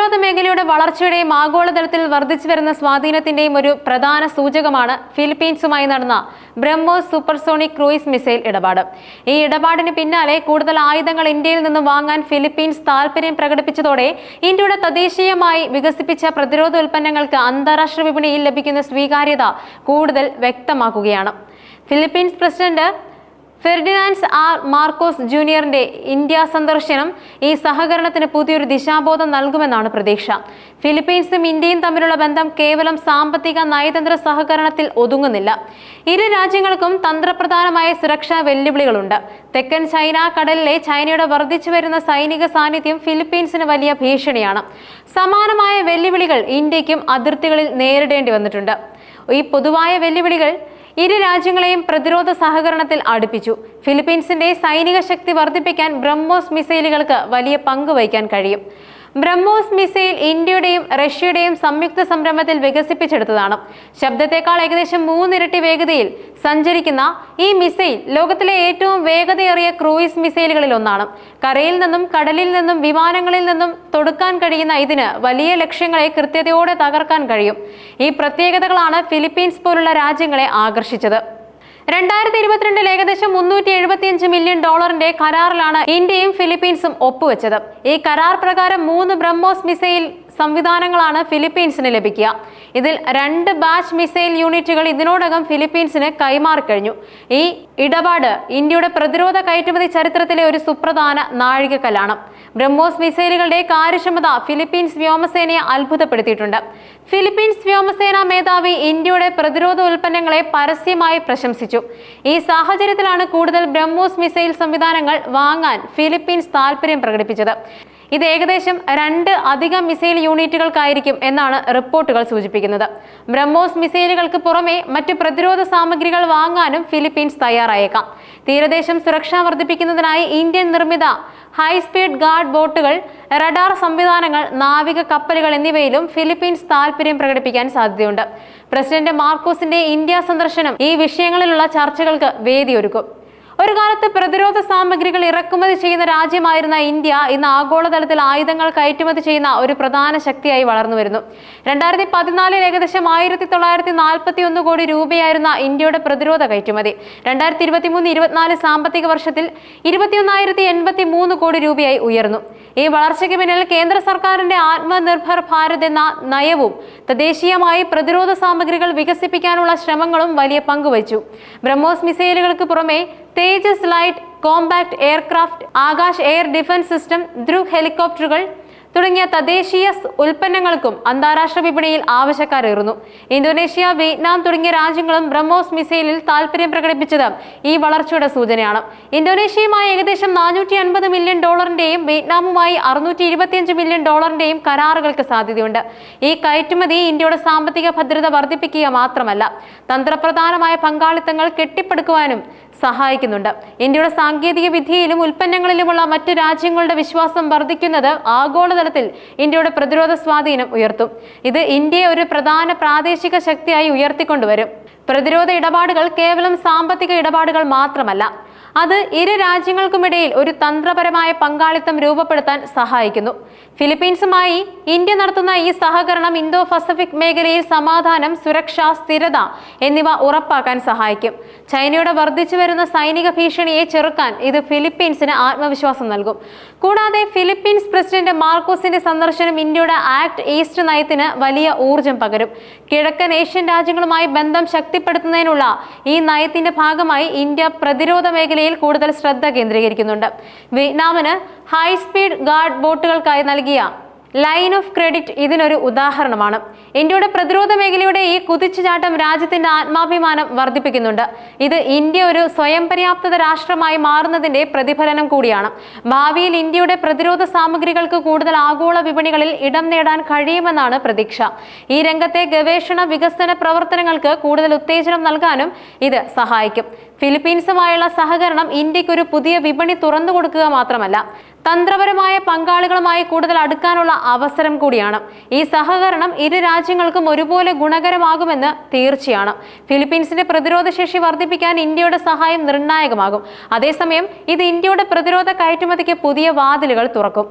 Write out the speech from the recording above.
പ്രതിരോധ മേഖലയുടെ വളർച്ചയുടെയും ആഗോളതലത്തിൽ വർദ്ധിച്ചു വരുന്ന സ്വാധീനത്തിന്റെയും ഒരു പ്രധാന സൂചകമാണ് ഫിലിപ്പീൻസുമായി നടന്ന ബ്രഹ്മോസ് സൂപ്പർസോണിക് ക്രൂയിസ് മിസൈൽ ഇടപാട്. ഈ ഇടപാടിന് പിന്നാലെ കൂടുതൽ ആയുധങ്ങൾ ഇന്ത്യയിൽ നിന്നും വാങ്ങാൻ ഫിലിപ്പീൻസ് താൽപര്യം പ്രകടിപ്പിച്ചതോടെ ഇന്ത്യയുടെ തദ്ദേശീയമായി വികസിപ്പിച്ച പ്രതിരോധ ഉൽപ്പന്നങ്ങൾക്ക് അന്താരാഷ്ട്ര വിപണിയിൽ ലഭിക്കുന്ന സ്വീകാര്യത കൂടുതൽ വ്യക്തമാക്കുകയാണ്. Philippines president Ferdinand R Marcos ജൂനിയറിന്റെ India സന്ദർശനം ഈ സഹകരണത്തിന് പുതിയൊരു ദിശാബോധം നൽകുമെന്നാണ് പ്രതീക്ഷ. ഫിലിപ്പീൻസും ഇന്ത്യയും തമ്മിലുള്ള ബന്ധം കേവലം സാമ്പത്തിക നയതന്ത്ര സഹകരണത്തിൽ ഒതുങ്ങുന്നില്ല. ഇരു രാജ്യങ്ങൾക്കും തന്ത്രപ്രധാനമായ സുരക്ഷാ വെല്ലുവിളികളുണ്ട്. തെക്കൻ ചൈന കടലിലെ ചൈനയുടെ വർദ്ധിച്ചു വരുന്ന സൈനിക സാന്നിധ്യം ഫിലിപ്പീൻസിന് വലിയ ഭീഷണിയാണ്. സമാനമായ വെല്ലുവിളികൾ ഇന്ത്യക്കും അതിർത്തികളിൽ നേരിടേണ്ടി വന്നിട്ടുണ്ട്. ഈ പൊതുവായ വെല്ലുവിളികൾ ഇരു രാജ്യങ്ങളെയും പ്രതിരോധ സഹകരണത്തിൽ അടുപ്പിച്ചു. ഫിലിപ്പീൻസിന്റെ സൈനിക ശക്തി വർദ്ധിപ്പിക്കാൻ ബ്രഹ്മോസ് മിസൈലുകൾക്ക് വലിയ പങ്ക് വഹിക്കാൻ കഴിയും. ബ്രഹ്മോസ് മിസൈൽ ഇന്ത്യയുടെയും റഷ്യയുടെയും സംയുക്ത സംരംഭത്തിൽ വികസിപ്പിച്ചെടുത്തതാണ്. ശബ്ദത്തെക്കാൾ ഏകദേശം മൂന്നിരട്ടി വേഗതയിൽ സഞ്ചരിക്കുന്ന ഈ മിസൈൽ ലോകത്തിലെ ഏറ്റവും വേഗതയേറിയ ക്രൂയിസ് മിസൈലുകളിൽ ഒന്നാണ്. കരയിൽ നിന്നും കടലിൽ നിന്നും വിമാനങ്ങളിൽ നിന്നും തൊടുക്കാൻ കഴിയുന്ന ഇതിന് വലിയ ലക്ഷ്യങ്ങളെ കൃത്യതയോടെ തകർക്കാൻ കഴിയും. ഈ പ്രത്യേകതകളാണ് ഫിലിപ്പീൻസ് പോലുള്ള രാജ്യങ്ങളെ ആകർഷിച്ചത്. രണ്ടായിരത്തി ഇരുപത്തിരണ്ടിൽ ഏകദേശം മുന്നൂറ്റി എഴുപത്തിയഞ്ച് മില്യൺ ഡോളറിന്റെ കരാറിലാണ് ഇന്ത്യയും ഫിലിപ്പീൻസും ഒപ്പുവെച്ചത്. ഈ കരാർ പ്രകാരം മൂന്ന് ബ്രഹ്മോസ് മിസൈൽ സംവിധാനങ്ങളാണ് ഫിലിപ്പീൻസിന് ലഭിക്കുക. ഇതിൽ രണ്ട് ബാച്ച് മിസൈൽ യൂണിറ്റുകൾ ഇതിനോടകം ഫിലിപ്പീൻസിന് കൈമാറിക്കഴിഞ്ഞു ഈ ഇടപാട് ഇന്ത്യയുടെ പ്രതിരോധ കയറ്റുമതി ചരിത്രത്തിലെ ഒരു സുപ്രധാന നാഴികക്കല്ലാണ്. ബ്രഹ്മോസ് മിസൈലുകളുടെ കാര്യക്ഷമത ഫിലിപ്പീൻസ് വ്യോമസേനയെ അത്ഭുതപ്പെടുത്തിയിട്ടുണ്ട്. ഫിലിപ്പീൻസ് വ്യോമസേനാ മേധാവി ഇന്ത്യയുടെ പ്രതിരോധ ഉൽപ്പന്നങ്ങളെ പരസ്യമായി പ്രശംസിച്ചു. ഈ സാഹചര്യത്തിലാണ് കൂടുതൽ ബ്രഹ്മോസ് മിസൈൽ സംവിധാനങ്ങൾ വാങ്ങാൻ ഫിലിപ്പീൻസ് താൽപര്യം പ്രകടിപ്പിച്ചത്. ഇത് ഏകദേശം രണ്ട് അധിക മിസൈൽ യൂണിറ്റുകൾക്കായിരിക്കും എന്നാണ് റിപ്പോർട്ടുകൾ സൂചിപ്പിക്കുന്നത്. ബ്രഹ്മോസ് മിസൈലുകൾക്ക് പുറമെ മറ്റ് പ്രതിരോധ സാമഗ്രികൾ വാങ്ങാനും ഫിലിപ്പീൻസ് തയ്യാറായേക്കാം. തീരദേശം സുരക്ഷ വർദ്ധിപ്പിക്കുന്നതിനായി ഇന്ത്യൻ നിർമ്മിത ഹൈസ്പീഡ് ഗാർഡ് ബോട്ടുകൾ റഡാർ സംവിധാനങ്ങൾ നാവിക കപ്പലുകൾ എന്നിവയിലും ഫിലിപ്പീൻസ് താൽപര്യം പ്രകടിപ്പിക്കാൻ സാധ്യതയുണ്ട്. പ്രസിഡന്റ് മാർക്കോസിന്റെ ഇന്ത്യ സന്ദർശനം ഈ വിഷയങ്ങളിലുള്ള ചർച്ചകൾക്ക് വേദിയൊരുക്കും. ഒരു കാലത്ത് പ്രതിരോധ സാമഗ്രികൾ ഇറക്കുമതി ചെയ്യുന്ന രാജ്യമായിരുന്ന ഇന്ത്യ ഇന്ന് ആഗോളതലത്തിൽ ആയുധങ്ങൾ കയറ്റുമതി ചെയ്യുന്ന ഒരു പ്രധാന ശക്തിയായി വളർന്നു വരുന്നു. രണ്ടായിരത്തി പതിനാലിൽ ഏകദേശം ആയിരത്തി തൊള്ളായിരത്തി നാൽപ്പത്തി ഒന്ന് കോടി രൂപയായിരുന്ന ഇന്ത്യയുടെ പ്രതിരോധ കയറ്റുമതി. രണ്ടായിരത്തി ഇരുപത്തി മൂന്ന് ഇരുപത്തിനാല് സാമ്പത്തിക വർഷത്തിൽ ഇരുപത്തിയൊന്നായിരത്തി എൺപത്തി മൂന്ന് കോടി രൂപയായി ഉയർന്നു. ഈ വളർച്ചയ്ക്ക് പിന്നിൽ കേന്ദ്ര സർക്കാരിന്റെ ആത്മനിർഭർ ഭാരത് എന്ന നയവും തദ്ദേശീയമായി പ്രതിരോധ സാമഗ്രികൾ വികസിപ്പിക്കാനുള്ള ശ്രമങ്ങളും വലിയ പങ്കുവച്ചു ബ്രഹ്മോസ് മിസൈലുകൾക്ക് പുറമെ Tejas light compact aircraft Akash air defence system Dhruv ഹെലികോപ്റ്ററുകൾ തുടങ്ങിയ തദ്ദേശീയ ഉൽപ്പന്നങ്ങൾക്കും അന്താരാഷ്ട്ര വിപണിയിൽ ആവശ്യക്കാരേറുന്നു. ഇന്തോനേഷ്യ വിയറ്റ്നാം തുടങ്ങിയ രാജ്യങ്ങളും ബ്രഹ്മോസ് മിസൈലിൽ താൽപര്യം പ്രകടിപ്പിച്ചത് ഈ വളർച്ചയുടെ സൂചനയാണ്. ഇന്തോനേഷ്യയുമായി ഏകദേശം നാനൂറ്റി അൻപത് മില്യൺ ഡോളറിന്റെയും വിയറ്റ്നാമുമായി അറുന്നൂറ്റി ഇരുപത്തിയഞ്ച് മില്യൺ ഡോളറിന്റെയും കരാറുകൾക്ക് സാധ്യതയുണ്ട്. ഈ കയറ്റുമതി ഇന്ത്യയുടെ സാമ്പത്തിക ഭദ്രത വർദ്ധിപ്പിക്കുക മാത്രമല്ല തന്ത്രപ്രധാനമായ പങ്കാളിത്തങ്ങൾ കെട്ടിപ്പടുക്കുവാനും സഹായിക്കുന്നുണ്ട്. ഇന്ത്യയുടെ സാങ്കേതിക വിദ്യയിലും ഉൽപ്പന്നങ്ങളിലുമുള്ള മറ്റു രാജ്യങ്ങളുടെ വിശ്വാസം വർദ്ധിക്കുന്നത് ആഗോളതലത്തിൽ ഇന്ത്യയുടെ പ്രതിരോധ സ്വാധീനം ഉയർത്തും. ഇത് ഇന്ത്യയെ ഒരു പ്രധാന പ്രാദേശിക ശക്തിയായി ഉയർത്തിക്കൊണ്ടുവരും. പ്രതിരോധ ഇടപാടുകൾ കേവലം സാമ്പത്തിക ഇടപാടുകൾ മാത്രമല്ല അത് ഇരു രാജ്യങ്ങൾക്കുമിടയിൽ ഒരു തന്ത്രപരമായ പങ്കാളിത്തം രൂപപ്പെടുത്താൻ സഹായിക്കുന്നു. ഫിലിപ്പീൻസുമായി ഇന്ത്യ നടത്തുന്ന ഈ സഹകരണം ഇന്തോ പസഫിക് മേഖലയിൽ സമാധാനം സുരക്ഷ സ്ഥിരത എന്നിവ ഉറപ്പാക്കാൻ സഹായിക്കും. ചൈനയുടെ വർദ്ധിച്ചു വരുന്ന സൈനിക ഭീഷണിയെ ചെറുക്കാൻ ഇത് ഫിലിപ്പീൻസിന് ആത്മവിശ്വാസം നൽകും. കൂടാതെ ഫിലിപ്പീൻസ് പ്രസിഡന്റ് മാർക്കോസിന്റെ സന്ദർശനം ഇന്ത്യയുടെ ആക്ട് ഈസ്റ്റ് നയത്തിന് വലിയ ഊർജം പകരും. കിഴക്കൻ ഏഷ്യൻ രാജ്യങ്ങളുമായി ബന്ധം ശക്തിപ്പെടുത്തുന്നതിനുള്ള ഈ നയത്തിന്റെ ഭാഗമായി ഇന്ത്യ പ്രതിരോധ മേഖലയിൽ കൂടുതൽ ശ്രദ്ധ കേന്ദ്രീകരിക്കുന്നുണ്ട്. വിയറ്റ്നാമിന് ഹൈസ്പീഡ് ഗാർഡ് ബോട്ടുകൾക്കായി നൽകിയ ലൈൻ ഓഫ് ക്രെഡിറ്റ് ഇതിനൊരു ഉദാഹരണമാണ്. ഇന്ത്യയുടെ പ്രതിരോധ മേഖലയുടെ ഈ കുതിച്ചുചാട്ടം രാജ്യത്തിന്റെ ആത്മാഭിമാനം വർദ്ധിപ്പിക്കുന്നുണ്ട്. ഇത് ഇന്ത്യ ഒരു സ്വയം പര്യാപ്തത രാഷ്ട്രമായി മാറുന്നതിന്റെ പ്രതിഫലനം കൂടിയാണ്. ഭാവിയിൽ ഇന്ത്യയുടെ പ്രതിരോധ സാമഗ്രികൾക്ക് കൂടുതൽ ആഗോള വിപണികളിൽ ഇടം നേടാൻ കഴിയുമെന്നാണ് പ്രതീക്ഷ. ഈ രംഗത്തെ ഗവേഷണ വികസന പ്രവർത്തനങ്ങൾക്ക് കൂടുതൽ ഉത്തേജനം നൽകാനും ഇത് സഹായിക്കും. ഫിലിപ്പീൻസുമായുള്ള സഹകരണം ഇന്ത്യയ്ക്ക് ഒരു പുതിയ വിപണി തുറന്നു കൊടുക്കുക മാത്രമല്ല തന്ത്രപരമായ പങ്കാളികളുമായി കൂടുതൽ അടുക്കാനുള്ള അവസരം കൂടിയാണ്. ഈ സഹകരണം ഇരു രാജ്യങ്ങൾക്കും ഒരുപോലെ ഗുണകരമാകുമെന്ന് തീർച്ചയാണ്. ഫിലിപ്പീൻസിന്റെ പ്രതിരോധ ശേഷി വർദ്ധിപ്പിക്കാൻ ഇന്ത്യയുടെ സഹായം നിർണായകമാകും. അതേസമയം ഇത് ഇന്ത്യയുടെ പ്രതിരോധ കയറ്റുമതിക്ക് പുതിയ വാതിലുകൾ തുറക്കും.